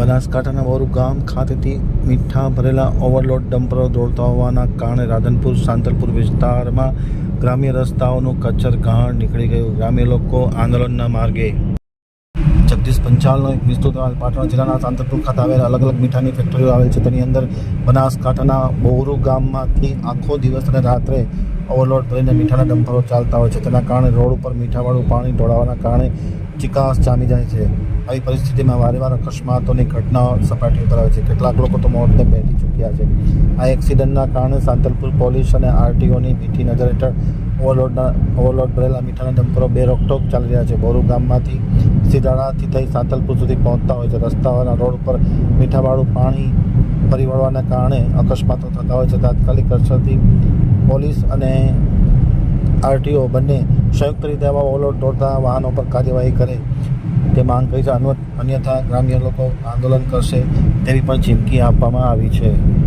બનાસકાંઠાના વરુ ગામ ખાતેથી મીઠા ભરેલા ઓવરલોડ ડમ્પરો દોડતા હોવાના કારણે રાધનપુર, સાંતલપુર વિસ્તારમાં ગ્રામ્ય રસ્તાઓનું કચ્છર ઘાણ નીકળી ગયું. ગ્રામ્ય લોકો આંદોલનના માર્ગે. જગદીશ પંચાલનો એક વિસ્તૃત પાટણ જિલ્લાના સાંતલપુર ખાતે આવેલ અલગ અલગ મીઠાની ફેક્ટરીઓ આવેલ છે. તેની અંદર બનાસકાંઠાના બોરુ ગામમાંથી આખો દિવસ અને રાત્રે ઓવરલોડ ભરીને મીઠાના ડમ્પરો ચાલતા હોય છે. તેના કારણે રોડ ઉપર મીઠાવાળું પાણી ઢોળાવાના કારણે ચિકાસ જામી જાય છે. આવી પરિસ્થિતિમાં વારે વાર અકસ્માતોની ઘટનાઓ સપાટી ઉપર આવે છે. કેટલાક લોકો તો મોતને બેઠી ચૂક્યા છે. આ એક્સિડન્ટના કારણે સાંતલપુર પોલીસ અને આરટીઓની મીઠી નજર હેઠળ ઓવરલોડના ઓવરલોડ ભરેલા મીઠાના ડમ્પરો બે રોકટોક ચાલી રહ્યા છે. બોરુ ગામમાંથી સીધાડાથી થઈ સાંતલપુર સુધી પહોંચતા હોય છે. રસ્તાઓના રોડ ઉપર મીઠાવાળું પાણી ફરી વળવાના કારણે અકસ્માતો થતા હોય છે. તાત્કાલિક અસરથી પોલીસ અને આરટીઓ બંને સંયુક્ત રીતે આવા ઓવરલોડ તોડતા વાહનો પર કાર્યવાહી કરે. તે માંગ કરી છે. અન્ય- અન્યથા ગ્રામ્ય લોકો આંદોલન કરશે તેવી પણ ચીમકી આપવામાં આવી છે.